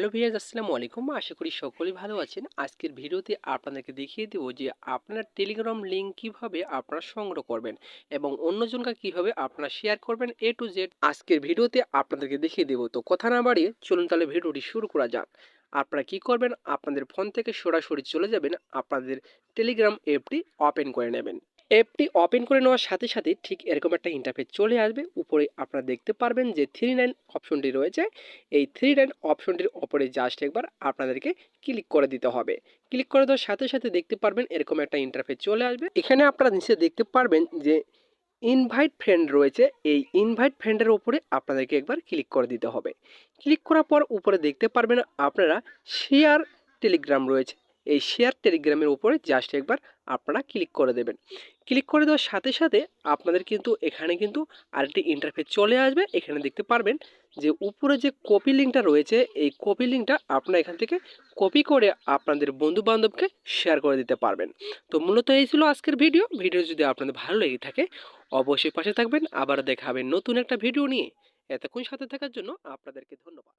Hello ভিয়াজ আসসালামু আলাইকুম। আশা করি সকলেই ভালো আছেন। আজকের ভিডিওতে আপনাদেরকে দেখিয়ে দেবো যে আপনার টেলিগ্রাম লিঙ্ক কীভাবে আপনারা সংগ্রহ করবেন এবং অন্যজনকে কীভাবে আপনারা শেয়ার করবেন এ টু জেড আজকের ভিডিওতে আপনাদেরকে দেখিয়ে দেবো। তো কথা না বাড়িয়ে চলুন তাহলে ভিডিওটি শুরু করা যাক। আপনারা কি করবেন? আপনাদের ফোন থেকে সরাসরি চলে যাবেন। আপনাদের টেলিগ্রাম অ্যাপটি ওপেন করে নেবেন। অ্যাপটি ওপেন করে নেওয়ার সাথে সাথে ঠিক এরকম একটা ইন্টারফেস চলে আসবে। উপরে আপনারা দেখতে পারবেন যে থ্রি নাইন অপশনটি রয়েছে। এই থ্রি নাইন অপশনটির ওপরে জাস্ট একবার আপনাদেরকে ক্লিক করে দিতে হবে। ক্লিক করে দেওয়ার সাথে সাথে দেখতে পারবেন এরকম একটা ইন্টারফেস চলে আসবে। এখানে আপনারা নিচে দেখতে পারবেন যে ইনভাইট ফ্রেন্ড রয়েছে। এই ইনভাইট ফ্রেন্ডের ওপরে আপনাদেরকে একবার ক্লিক করে দিতে হবে। ক্লিক করার পর উপরে দেখতে পারবেন আপনারা শেয়ার টেলিগ্রাম রয়েছে। এই শেয়ার টেলিগ্রামের উপরে জাস্ট একবার আপনারা ক্লিক করে দেবেন। ক্লিক করে দেওয়ার সাথে সাথে আপনাদের কিন্তু এখানে কিন্তু আরেকটি ইন্টারফেস চলে আসবে। এখানে দেখতে পারবেন যে উপরে যে কপি লিঙ্কটা রয়েছে, এই কপি লিঙ্কটা আপনারা এখান থেকে কপি করে আপনাদের বন্ধু বান্ধবকে শেয়ার করে দিতে পারবেন। তো মূলত এই ছিল আজকের ভিডিও ভিডিও যদি আপনাদের ভালো লেগে থাকে, অবশ্যই পাশে থাকবেন। আবার দেখাবেন নতুন একটা ভিডিও নিয়ে। এতক্ষণ সাথে থাকার জন্য আপনাদেরকে ধন্যবাদ।